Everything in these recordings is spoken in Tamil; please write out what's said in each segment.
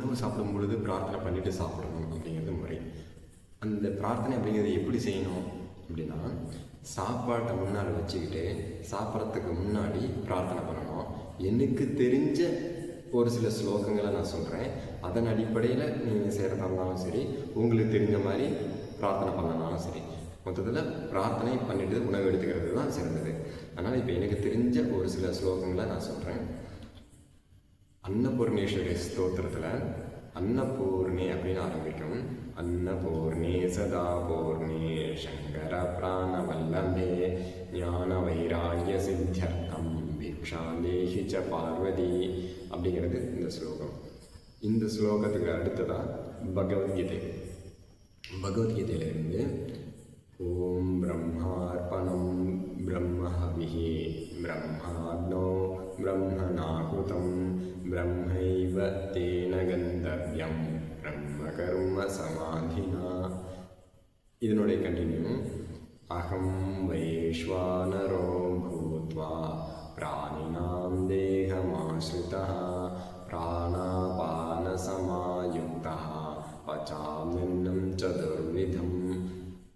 உணவு சாப்பிடும் பொழுது பிரார்த்தனை பண்ணிட்டு சாப்பிடணும் அப்படிங்கிறது முறை. அந்த பிரார்த்தனை அப்படிங்கிறது எப்படி செய்யணும் அப்படின்னா சாப்பாட்டை முன்னால் வச்சுக்கிட்டு சாப்பிட்றதுக்கு முன்னாடி பிரார்த்தனை பண்ணணும். எனக்கு தெரிஞ்ச ஒரு சில ஸ்லோகங்களை நான் சொல்கிறேன் அதன் அடிப்படையில் நீங்கள் செய்கிறதா இருந்தாலும் சரி உங்களுக்கு தெரிஞ்ச மாதிரி பிரார்த்தனை பண்ணனாலும் சரி. மொத்தத்தில் பிரார்த்தனை பண்ணிட்டு உணவு எடுத்துக்கிறது தான் சிறந்தது. அதனால் இப்போ எனக்கு தெரிஞ்ச ஒரு சில ஸ்லோகங்களை நான் சொல்கிறேன் அன்னபூர்ணேஸ்வரி ஸ்தோத்திரத்தில் அன்னபூர்ணி அப்படின்னு ஆரம்பிக்கும். அன்னபூர்ணி சதா பூர்ணி சங்கர பிராணவல்லபே ஞான வைராகிய சித்தியர்த்தம் பிக்ஷா ச பார்வதி அப்படிங்கிறது இந்த ஸ்லோகம். இந்த ஸ்லோகத்துக்கு அடுத்ததாக பகவத்கீதை. பகவத்கீதையிலிருந்து ஓம் பிரம்மார்ப்பணம் பிரம்மஹவிः பிரம்மாக்னோ பிரம்மணாகுதம் பிரம்மைவ தேன கந்தவ்யம் பிரம்ம கர்ம சமாதினா இதனுடைய கண்டினியூ அகம் வைஸ்வானரோ பூத்வா பிராணினாம் தேகமாஸ்ரிதः பிராணாபானசமாயுக்தः பச்சாமின்னம் சதுர்விதம்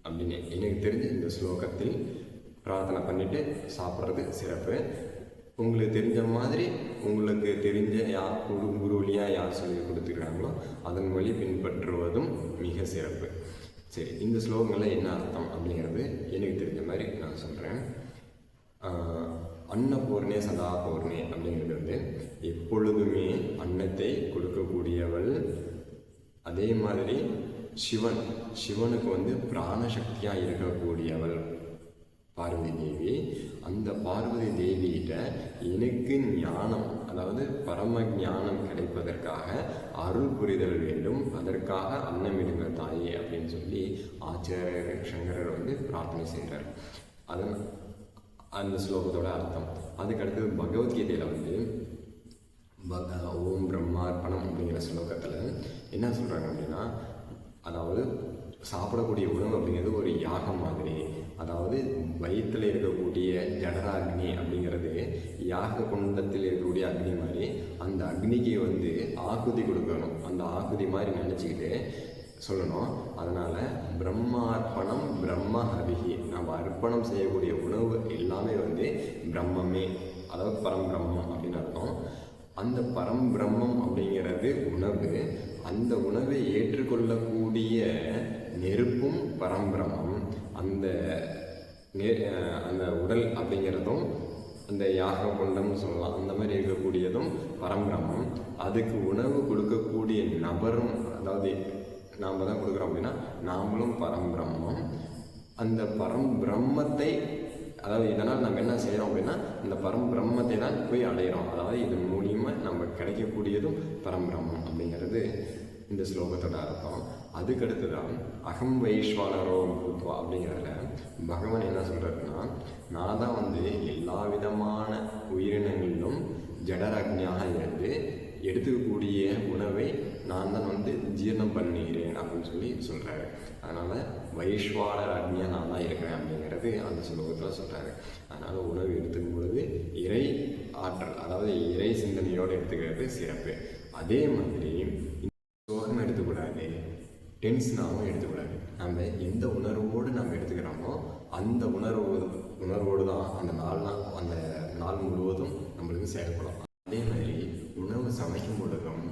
அப்படின்னு எனக்கு தெரிஞ்ச இந்த ஸ்லோகத்தில் பிரார்த்தனை பண்ணிட்டு சாப்பிட்றது சிறப்பு உங்களுக்கு தெரிஞ்ச மாதிரி உங்களுக்கு தெரிஞ்ச யார் குரு குரு வழியாக யார் சொல்லி கொடுத்துருக்காங்களோ அதன் வழி பின்பற்றுவதும் மிக சிறப்பு. சரி இந்த ஸ்லோகங்களில் என்ன அர்த்தம் அப்படிங்கிறது எனக்கு தெரிஞ்ச மாதிரி நான் சொல்கிறேன் அன்னபூர்ணே சதா பூர்ணே அப்படிங்கிறது வந்து எப்பொழுதுமே அன்னத்தை கொடுக்கக்கூடியவள் அதே மாதிரி சிவன் சிவனுக்கு வந்து பிராணசக்தியாக இருக்கக்கூடியவள். பார்வதி தேவி. அந்த பார்வதி தேவியிட்ட எனக்கு ஞானம் அதாவது பரம ஞானம் கிடைப்பதற்காக அருள் புரிதல் வேண்டும். அதற்காக அன்னமிடுங்க தாயே அப்படின்னு சொல்லி ஆச்சாரியர் சங்கரர் வந்து பிரார்த்தனை செய்கிறார். அதன் அந்த ஸ்லோகத்தோட அர்த்தம். அதுக்கடுத்து பகவத்கீதையில் வந்து பக ஓம் பிரம்மார்ப்பணம் அப்படிங்கிற ஸ்லோகத்தில் என்ன சொல்கிறாங்க அப்படின்னா அதாவது சாப்பிடக்கூடிய உணவு அப்படிங்கிறது ஒரு யாகம் மாதிரி. அதாவது வயிற்றில் இருக்கக்கூடிய ஜடராக்னி அப்படிங்கிறது யாக குண்டத்தில் இருக்கக்கூடிய அக்னி மாதிரி அந்த அக்னிக்கு வந்து ஆக்குதி கொடுக்கணும். அந்த ஆக்குதி மாதிரி நினச்சிக்கிட்டு சொல்லணும். அதனால் பிரம்மார்ப்பணம் பிரம்ம ஹவிகி நம்ம அர்ப்பணம் செய்யக்கூடிய உணவு எல்லாமே வந்து பிரம்மமே. அதாவது பரம்பிரம்மம் அப்படின்னு அர்த்தம். அந்த பரம் பிரம்மம் அப்படிங்கிறது உணவு. அந்த உணவை ஏற்றுக்கொள்ளக்கூடிய நெருப்பும் பரம்பிரமம் அந்த நே அந்த உடல் அப்படிங்கிறதும் அந்த யாக குண்டம்னு சொல்லலாம். அந்த மாதிரி இருக்கக்கூடியதும் பரம்பிரமம் அதுக்கு உணவு கொடுக்கக்கூடிய நபரும் அதாவது நாம் தான் கொடுக்குறோம் அப்படின்னா நாமளும் பரம்பிரம்மம் அந்த பரம்பிரம்மத்தை அதாவது இதனால் நம்ம என்ன செய்கிறோம் அப்படின்னா இந்த பரம் பிரம்மத்தை தான் போய் அடைகிறோம் அதாவது இது மூலியமாக நம்ம கிடைக்கக்கூடியதும் பரம்பிரம்மம் அப்படிங்கிறது இந்த ஸ்லோகத்தோட அர்த்தம். அதுக்கடுத்து தான் அகம் வைஸ்வானரோ பூத்வா அப்படிங்கிறதுல பகவான் என்ன சொல்கிறாருன்னா நான் தான் வந்து எல்லா விதமான உயிரினங்களிலும் ஜடரக்னியாக இருந்து எடுத்துக்கக்கூடிய உணவை நான் தான் வந்து ஜீரணம் பண்ணுகிறேன் அப்படின்னு சொல்லி சொல்கிறாரு அதனால் வைஸ்வானர் அக்னியாக நான் தான் இருக்கிறேன் அப்படிங்கிறது அந்த ஸ்லோகத்தில் சொல்கிறாரு அதனால் உணவு எடுத்துக்கும் பொழுது இறை ஆற்றல் அதாவது இறை சிந்தனையோடு எடுத்துக்கிறது சிறப்பு. அதே மாதிரி சோகம் எடுத்துக்கூடாது டென்ஷனாகவும் எடுத்துக்கூடாது. நம்ம எந்த உணர்வோடு நம்ம எடுத்துக்கிறோமோ அந்த உணர்வு உணர்வோடு தான் அந்த நாள் அந்த நாள் முழுவதும் நம்மளுக்கு செயல்படும் அதே மாதிரி சமைக்கும் பொழுதும்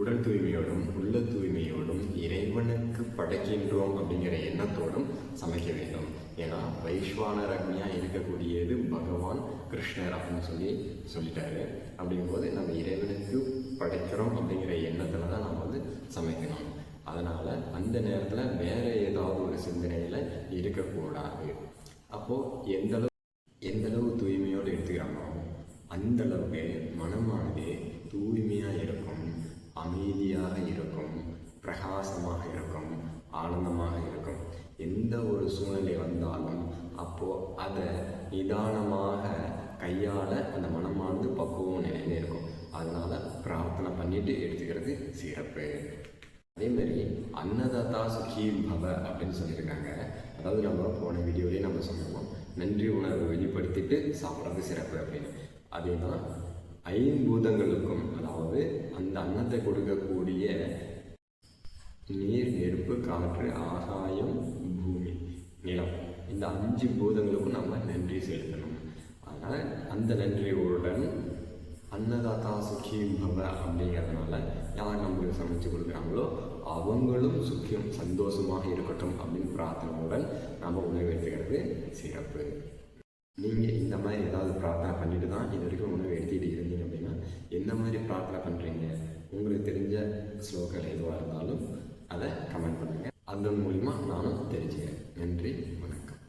உடல் தூய்மையோடும் உள்ள தூய்மையோடும் இறைவனுக்கு படைக்கின்றோம் அப்படிங்கிற எண்ணத்தோடும் சமைக்க வேண்டும். ஏன்னா வைஸ்வானர் அக்னியாக இருக்கக்கூடியது பகவான் கிருஷ்ணர் அப்படின்னு சொல்லி சொல்லிட்டாரு. அப்படிங்கும்போது நம்ம இறைவனுக்கு படைக்கிறோம் அப்படிங்கிற எண்ணத்தில் தான் நம்ம வந்து சமைக்கணும். அதனால் அந்த நேரத்தில் வேறு ஏதாவது ஒரு சிந்தனையில் இருக்கக்கூடாது. அப்போது எந்தளவு எந்தளவு தூய்மையோடு எடுத்துக்கிறாங்களோ அந்த அளவுக்கு மனமானது தூய்மையாக இருக்கும் அமைதியாக இருக்கும் பிரகாசமாக இருக்கும் ஆனந்தமாக இருக்கும். எந்த ஒரு சூழ்நிலை வந்தாலும் அப்போது அதை நிதானமாக கையாள அந்த மனமானது பக்குவம் நிலையில இருக்கும். அதனால் பிரார்த்தனை பண்ணிட்டு எடுத்துக்கிறது சிறப்பு. அதே மாதிரி அன்னதாத்தா சுகி பவ அப்படின்னு சொல்லியிருக்காங்க. அதாவது நம்ம போன வீடியோலேயே நம்ம சொன்னோம். நன்றி உணர்வை வெளிப்படுத்திட்டு சாப்பிட்றது சிறப்பு அப்படின்னு. அதே தான் ஐம்பூதங்களுக்கும் அதாவது அந்த அன்னத்தை கொடுக்கக்கூடிய நீர் நெருப்பு காற்று ஆகாயம் பூமி நிலம். இந்த அஞ்சு பூதங்களுக்கும் நம்ம நன்றி செலுத்தணும். அதனால் அந்த நன்றியுடன் அன்னதாத்தா சுக்கி பவ அப்படிங்கிறதுனால யார் நம்மளுக்கு சமைச்சு கொடுக்குறாங்களோ அவங்களும் சுக்கியம் சந்தோஷமாக இருக்கட்டும் அப்படின்னு பிரார்த்தனையுடன் நம்ம உணவு எடுத்துக்கிறது சிறப்பு. நீங்கள் இந்த மாதிரி ஏதாவது பிரார்த்தனை பண்ணிட்டு தான் இது வரைக்கும் உணவு எடுத்து எந்த மாதிரி பிரார்த்தனை பண்ணுறீங்க உங்களுக்கு தெரிஞ்ச ஸ்லோகங்கள் எதுவாக இருந்தாலும் அதை கமெண்ட் பண்ணுங்கள் அதன் மூலிமா நானும் தெரிஞ்சுக்கிறேன். நன்றி.